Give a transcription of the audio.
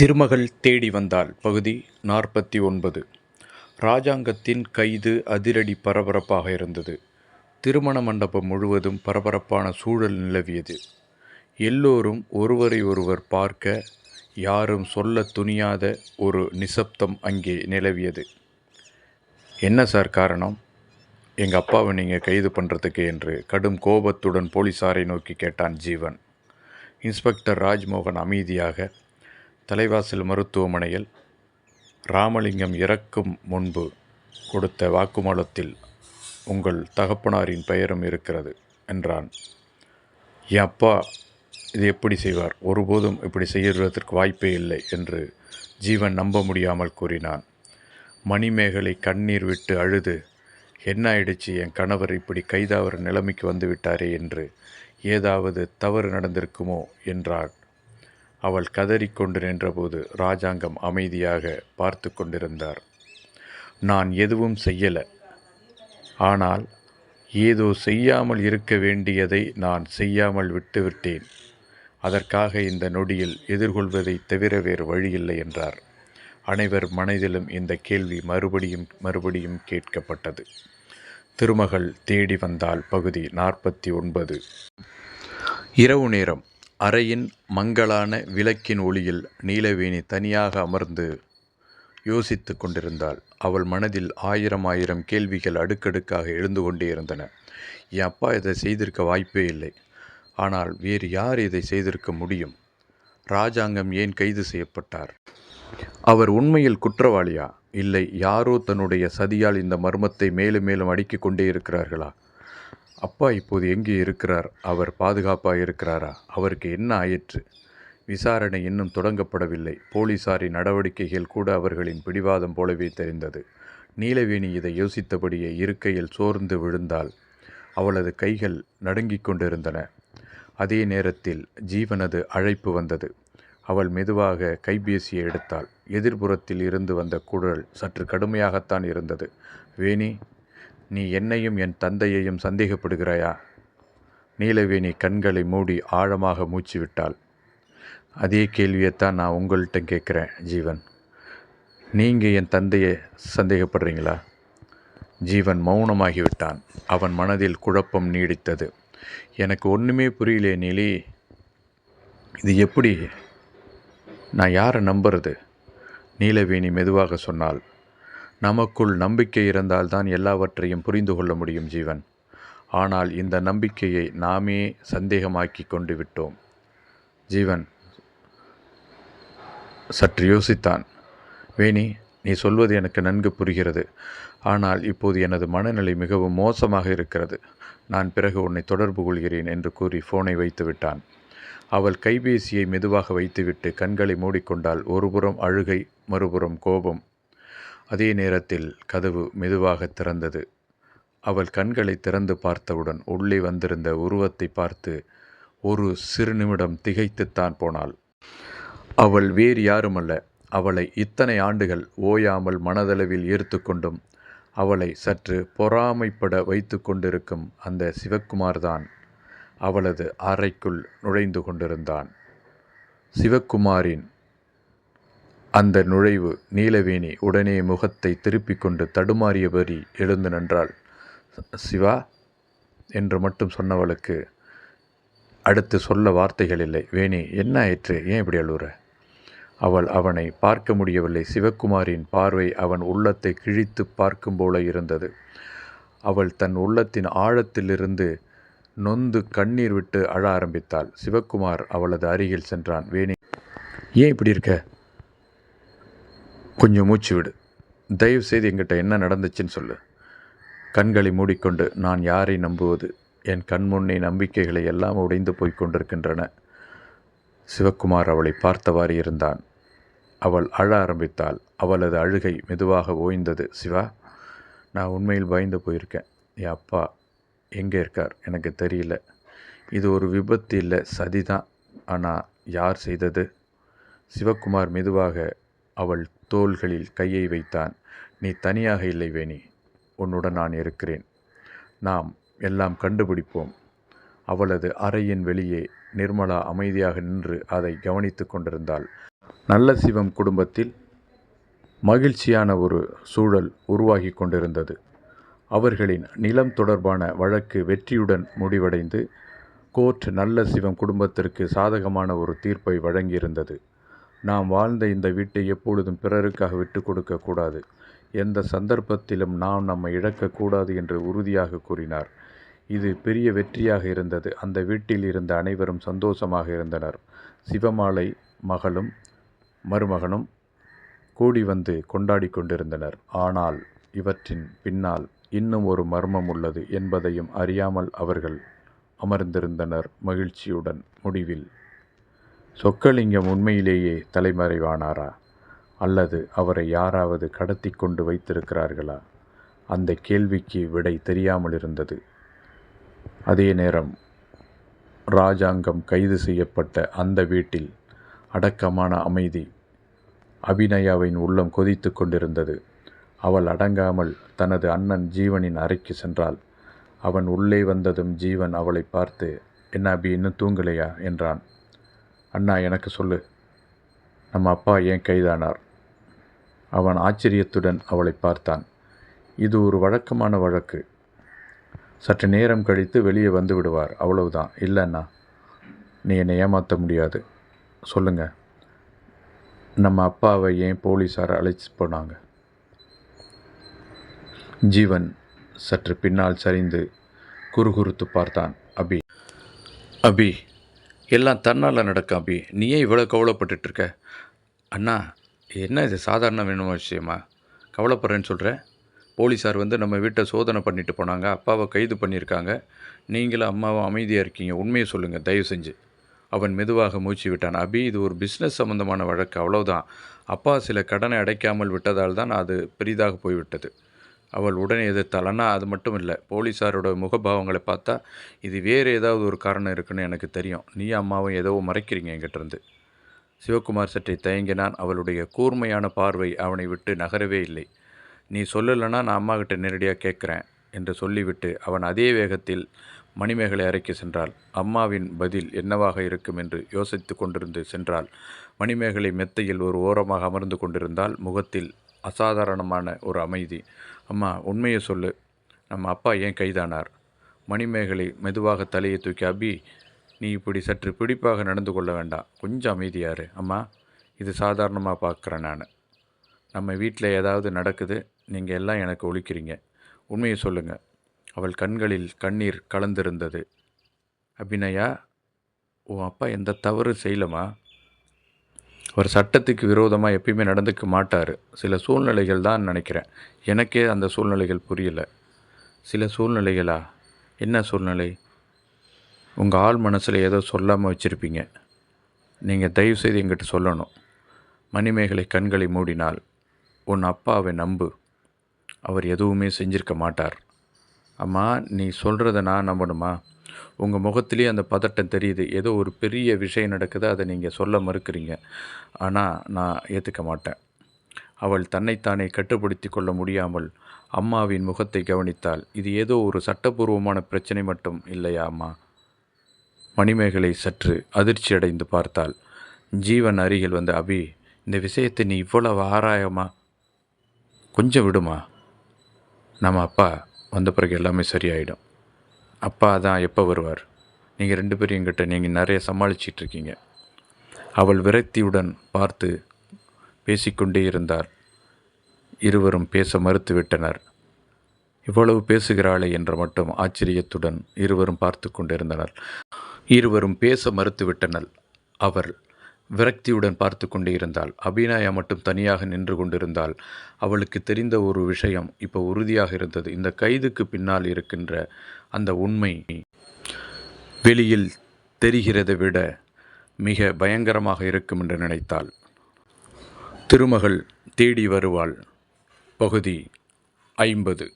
திருமகள் தேடி வந்தாள். பகுதி நாற்பத்தி ஒன்பது. ராஜாங்கத்தின் கைது அதிரடி பரபரப்பாக இருந்தது. திருமண மண்டபம் முழுவதும் பரபரப்பான சூழல் நிலவியது. எல்லோரும் ஒருவரை ஒருவர் பார்க்க யாரும் சொல்ல துணியாத ஒரு நிசப்தம் அங்கே நிலவியது. என்ன சார் காரணம்? எங்கள் அப்பாவை நீங்கள் கைது பண்ணுறதுக்கு என்று கடும் கோபத்துடன் போலீசாரை நோக்கி கேட்டான் ஜீவன். இன்ஸ்பெக்டர் ராஜ்மோகன் அமைதியாக தலைவாசல் மருத்துவமனையில் ராமலிங்கம் இறக்கும் முன்பு கொடுத்த வாக்குமூலத்தில் உங்கள் தகப்பனாரின் பெயரும் இருக்கிறது என்றான். என் அப்பா இது எப்படி செய்வார்? ஒருபோதும் இப்படி செய்யறதற்கு வாய்ப்பே இல்லை என்று ஜீவன் நம்ப முடியாமல் கூறினான். மணிமேகலை கண்ணீர் விட்டு அழுது என்ன ஆயிடுச்சு? என் கணவர் இப்படி கைதாவர நிலைமைக்கு வந்து விட்டாரே என்று ஏதாவது தவறு நடந்திருக்குமோ? என்றாள். அவள் கதறிக்கொண்டு நின்றபோது ராஜாங்கம் அமைதியாக பார்த்து கொண்டிருந்தார். நான் எதுவும் செய்யலை. ஆனால் ஏதோ செய்யாமல் இருக்க வேண்டியதை நான் செய்யாமல் விட்டுவிட்டேன். அதற்காக இந்த நொடியில் எதிர்கொள்வதை தவிர வேறு வழியில்லை என்றார். அனைவர் மனதிலும் இந்த கேள்வி மறுபடியும் மறுபடியும் கேட்கப்பட்டது. திருமகள் தேடி வந்தால் பகுதி நாற்பத்தி ஒன்பது. இரவு நேரம். அறையின் மங்கலான விளக்கின் ஒளியில் நீலவேணி தனியாக அமர்ந்து யோசித்து கொண்டிருந்தாள். அவள் மனதில் ஆயிரம் ஆயிரம் கேள்விகள் அடுக்கடுக்காக எழுந்து கொண்டே இருந்தன. என் அப்பா இதை செய்திருக்க வாய்ப்பே இல்லை. ஆனால் வேறு யார் இதை செய்திருக்க முடியும்? ராஜாங்கம் ஏன் கைது செய்யப்பட்டார்? அவர் உண்மையில் குற்றவாளியா? இல்லை யாரோ தன்னுடைய சதியால் இந்த மர்மத்தை மேலும் மேலும் அடுக்கிக் கொண்டே இருக்கிறார்களா? அப்பா இப்போது எங்கே இருக்கிறார்? அவர் பாதுகாப்பாக இருக்கிறாரா? அவருக்கு என்ன ஆயிற்று? விசாரணை இன்னும் தொடங்கப்படவில்லை. போலீசாரின் நடவடிக்கைகள் கூட அவர்களின் பிடிவாதம் போலவே தெரிந்தது. நீலவேணி இதை யோசித்தபடியே இருக்கையில் சோர்ந்து விழுந்தாள். அவளது கைகள் நடுங்கிக் கொண்டிருந்தன. அதே நேரத்தில் ஜீவனது அழைப்பு வந்தது. அவள் மெதுவாக கைபேசியை எடுத்தாள். எதிர்புறத்தில் இருந்து வந்த குரல் சற்று கடுமையாகத்தான் இருந்தது. வேணி நீ என்னையும் என் தந்தையையும் சந்தேகப்படுகிறாயா? நீலவேணி கண்களை மூடி ஆழமாக மூச்சு விட்டாள் அதே கேள்வியைத்தான் நான் உங்கள்கிட்ட கேட்குறேன் ஜீவன். நீங்கள் என் தந்தையை சந்தேகப்படுறீங்களா? ஜீவன் மௌனமாகிவிட்டான். அவன் மனதில் குழப்பம் நீடித்தது. எனக்கு ஒன்றுமே புரியலே நீலி. இது எப்படி? நான் யாரை நம்புறது? நீலவேணி மெதுவாக சொன்னாள். நமக்குள் நம்பிக்கை இருந்தால்தான் எல்லாவற்றையும் புரிந்து கொள்ள முடியும் ஜீவன். ஆனால் இந்த நம்பிக்கையை நாமே சந்தேகமாக்கி கொண்டு விட்டோம். ஜீவன் சற்று யோசித்தான். வேணி நீ சொல்வது எனக்கு நன்கு புரிகிறது. ஆனால் இப்போது எனது மனநிலை மிகவும் மோசமாக இருக்கிறது. நான் பிறகு உன்னை தொடர்பு கொள்கிறேன் என்று கூறி ஃபோனை வைத்து விட்டான். அவள் கைபேசியை மெதுவாக வைத்துவிட்டு கண்களை மூடிக்கொண்டால் ஒருபுறம் அழுகை மறுபுறம் கோபம். அதே நேரத்தில் கதவு மெதுவாக திறந்தது. அவள் கண்களை திறந்து பார்த்தவுடன் உள்ளே வந்திருந்த உருவத்தை பார்த்து ஒரு சிறு நிமிடம் திகைத்துத்தான் போனாள். அவள் வேறு யாருமல்ல அவளை இத்தனை ஆண்டுகள் ஓயாமல் மனதளவில் ஈர்த்து கொண்டும் அவளை சற்று பொறாமைப்பட வைத்து கொண்டிருக்கும் அந்த சிவக்குமார்தான் அவளது அறைக்குள் நுழைந்து கொண்டிருந்தான். சிவக்குமாரின் அந்த நுழைவு நீலவேணி உடனே முகத்தை திருப்பிக் கொண்டு தடுமாறியபடி எழுந்து நின்றாள். சிவா என்று மட்டும் சொன்னவளுக்கு அடுத்து சொல்ல வார்த்தைகள் இல்லை. வேணி என்ன ஆயிற்று? ஏன் இப்படி அழுற அவள் அவனை பார்க்க முடியவில்லை. சிவக்குமாரின் பார்வை அவன் உள்ளத்தை கிழித்து பார்க்கும் போல இருந்தது. அவள் தன் உள்ளத்தின் ஆழத்திலிருந்து நொந்து கண்ணீர் விட்டு அழ ஆரம்பித்தாள். சிவக்குமார் அவளது அருகில் சென்றான். வேணி ஏன் இப்படி இருக்க? கொஞ்சம் மூச்சு விடு. தயவு செய்து எங்கிட்ட என்ன நடந்துச்சுன்னு சொல்லு. கண்களை மூடிக்கொண்டு நான் யாரை நம்புவது? என் கண்முன்னே நம்பிக்கைகளை எல்லாம் உடைந்து போய் கொண்டிருக்கின்றன. சிவக்குமார் அவளை பார்த்தவாறு இருந்தான். அவள் அழ ஆரம்பித்தாள். அவளது அழுகை மெதுவாக ஓய்ந்தது. சிவா நான் உண்மையில் பயந்து போயிருக்கேன். என் அப்பா எங்கே இருக்கார்? எனக்கு தெரியல. இது ஒரு விபத்து இல்லை. சதி தான். ஆனால் யார் செய்தது? சிவக்குமார் மெதுவாக அவள் தோள்களில் கையை வைத்தான். நீ தனியாக இல்லை வேணி உன்னுடன் நான் இருக்கிறேன். நாம் எல்லாம் கண்டுபிடிப்போம். அவளது அறையின் வெளியே நிர்மலா அமைதியாக நின்று அதை கவனித்து கொண்டிருந்தாள். நல்ல சிவம் குடும்பத்தில் மகிழ்ச்சியான ஒரு சூழல் உருவாகி கொண்டிருந்தது. அவர்களின் நிலம் தொடர்பான வழக்கு வெற்றியுடன் முடிவடைந்து கோர்ட் நல்ல சிவம் குடும்பத்திற்கு சாதகமான ஒரு தீர்ப்பை வழங்கியிருந்தது. நாம் வாழ்ந்த இந்த வீட்டை எப்பொழுதும் பிறருக்காக விட்டு கொடுக்கக்கூடாது எந்த சந்தர்ப்பத்திலும் நாம் நம்மை இழக்கக்கூடாது என்று உறுதியாக கூறினார். இது பெரிய வெற்றியாக இருந்தது. அந்த வீட்டில் இருந்த அனைவரும் சந்தோஷமாக இருந்தனர். சிவமாலை மகளும் மருமகனும் கூடி வந்து கொண்டாடி கொண்டிருந்தனர். ஆனால் இவற்றின் பின்னால் இன்னும் ஒரு மர்மம் உள்ளது என்பதையும் அறியாமல் அவர்கள் அமர்ந்திருந்தனர் மகிழ்ச்சியுடன். முடிவில் சொக்கலிங்கம் உண்மையிலேயே தலைமறைவானாரா? அல்லது அவரை யாராவது கடத்தி கொண்டு வைத்திருக்கிறார்களா? அந்த கேள்விக்கு விடை தெரியாமல் இருந்தது அதே நேரம் ராஜாங்கம் கைது செய்யப்பட்ட அந்த வீட்டில் அடக்கமான அமைதி அபிநயாவின் உள்ளம் கொதித்து கொண்டிருந்தது. அவள் அடங்காமல் தனது அண்ணன் ஜீவனின் அறைக்கு சென்றாள். அவன் உள்ளே வந்ததும் ஜீவன் அவளை பார்த்து என்ன அபி இன்னும் தூங்கலையா? என்றான். அண்ணா எனக்கு சொல்லு. நம்ம அப்பா ஏன் கைதானார். அவன் ஆச்சரியத்துடன் அவளை பார்த்தான். இது ஒரு வழக்கமான வழக்கு. சற்று நேரம் கழித்து வெளியே வந்து விடுவார். அவ்வளவுதான். இல்லைண்ணா நீ என்னை ஏமாற்ற முடியாது. சொல்லுங்க. நம்ம அப்பாவை ஏன் போலீஸார் அழைச்சி போனாங்க? ஜீவன் சற்று பின்னால் சரிந்து குறுகுறுத்து பார்த்தான். அபி. அபி. எல்லாம் தன்னால் நடக்கும் அபி. நீ ஏன் இவ்வளோ கவலைப்பட்டுட்ருக்க அண்ணா என்ன இது சாதாரண வேணுமா விஷயமா? கவலைப்படுறேன்னு சொல்கிறேன் போலீஸார் வந்து நம்ம வீட்டை சோதனை பண்ணிட்டு போனாங்க. அப்பாவை கைது பண்ணியிருக்காங்க. நீங்களும் அம்மாவும் அமைதியாக இருக்கீங்க. உண்மையை சொல்லுங்கள் தயவு செஞ்சு. அவன் மெதுவாக மூச்சு விட்டான். அபி இது ஒரு பிஸ்னஸ் சம்மந்தமான வழக்கு. அவ்வளோதான் அப்பா சில கடனை அடைக்காமல் விட்டதால் தான் அது பெரிதாக போய்விட்டது. அவள் உடனே எதிர்த்தாள் ஆனால் அது மட்டும் இல்லை போலீஸாரோட முகபாவங்களை பார்த்தா இது வேறு ஏதாவது ஒரு காரணம் இருக்குன்னு எனக்கு தெரியும். நீ அம்மாவும் ஏதோ மறைக்கிறீங்க என்கிட்டருந்து. சிவகுமார் சற்றை தயங்கினான். அவளுடைய கூர்மையான பார்வை அவனை விட்டு நகரவே இல்லை. நீ சொல்லலைன்னா நான் அம்மாக்கிட்ட நேரடியாக கேட்குறேன் என்று சொல்லிவிட்டு அவன் அதே வேகத்தில் மணிமேகலை அறைக்கு சென்றாள். அம்மாவின் பதில் என்னவாக இருக்கும்? என்று யோசித்து கொண்டிருந்து சென்றாள். மணிமேகலை மெத்தையில் ஒரு ஓரமாக அமர்ந்து கொண்டிருந்தால் முகத்தில் அசாதாரணமான ஒரு அமைதி. அம்மா உண்மையை சொல்லு. நம்ம அப்பா ஏன் கைதானார்? மணிமேகலை மெதுவாக தலையை தூக்கி அபி நீ இப்படி சற்று பிடிப்பாக நடந்து கொள்ள வேண்டாம். கொஞ்சம் அமைதியாரு. அம்மா இது சாதாரணமாக பார்க்குறேன் நான். நம்ம வீட்டில் ஏதாவது நடக்குது நீங்கள் எல்லாம் எனக்கு ஒழிக்கிறீங்க. உண்மையை சொல்லுங்கள் அவள் கண்களில் கண்ணீர் கலந்திருந்தது. அபிநயா உன் அப்பா எந்த தவறு செய்யலமா அவர் சட்டத்துக்கு விரோதமாக எப்பயுமே நடந்துக்க மாட்டார். சில சூழ்நிலைகள் தான் நினைக்கிறேன். எனக்கே அந்த சூழ்நிலைகள் புரியல. சில சூழ்நிலைகளா? என்ன சூழ்நிலை? உங்கள் ஆள் மனசில் ஏதோ சொல்லாமல் வச்சுருப்பீங்க. நீங்கள் தயவுசெய்து எங்கிட்ட சொல்லணும். மணிமேகலை கண்களை மூடினால் உன் அப்பாவை நம்பு. அவர் எதுவுமே செஞ்சிருக்க மாட்டார். அம்மா நீ சொல்கிறத நான் நம்பணுமா? உங்கள் முகத்துலேயே அந்த பதட்டம் தெரியுது. ஏதோ ஒரு பெரிய விஷயம் நடக்குது அதை நீங்கள் சொல்ல மறுக்கிறீங்க. ஆனால் நான் ஏற்றுக்க மாட்டேன். அவள் தன்னைத்தானே கட்டுப்படுத்தி கொள்ள முடியாமல் அம்மாவின் முகத்தை கவனித்தாள். இது ஏதோ ஒரு சட்டபூர்வமான பிரச்சனை மட்டும் இல்லையா அம்மா? மணிமேகலை சற்று அதிர்ச்சியடைந்து பார்த்தாள். ஜீவன் அருகில் வந்த அபி இந்த விஷயத்தை நீ இவ்வளவு ஆராயமா? கொஞ்சம் விடுமா? நம்ம அப்பா வந்த பிறகு எல்லாமே சரியாயிடும். அப்பா தான் எப்போ வருவார்? நீங்கள் ரெண்டு பேரும் எங்கிட்ட நீங்கள் நிறைய சமாளிச்சிட்டு இருக்கீங்க அவள் விரக்தியுடன் பார்த்து பேசிக்கொண்டே இருந்தார். இருவரும் பேச மறுத்து விட்டனர். இவ்வளவு பேசுகிறாளே என்ற மட்டும் ஆச்சரியத்துடன் இருவரும் பார்த்து கொண்டிருந்தனர் இருவரும் பேச மறுத்துவிட்டனர் அவர் விரக்தியுடன் பார்த்து கொண்டே இருந்தாள். அபிநயா மட்டும் தனியாக நின்று கொண்டிருந்தாள். அவளுக்கு தெரிந்த ஒரு விஷயம் இப்போ உறுதியாக இருந்தது. இந்த கைதுக்கு பின்னால் இருக்கின்ற அந்த உண்மை வெளியில் தெரிகிறதை விட மிக பயங்கரமாக இருக்கும் என்று நினைத்தாள். திருமகள் தேடி வருவாள். பகுதி ஐம்பது.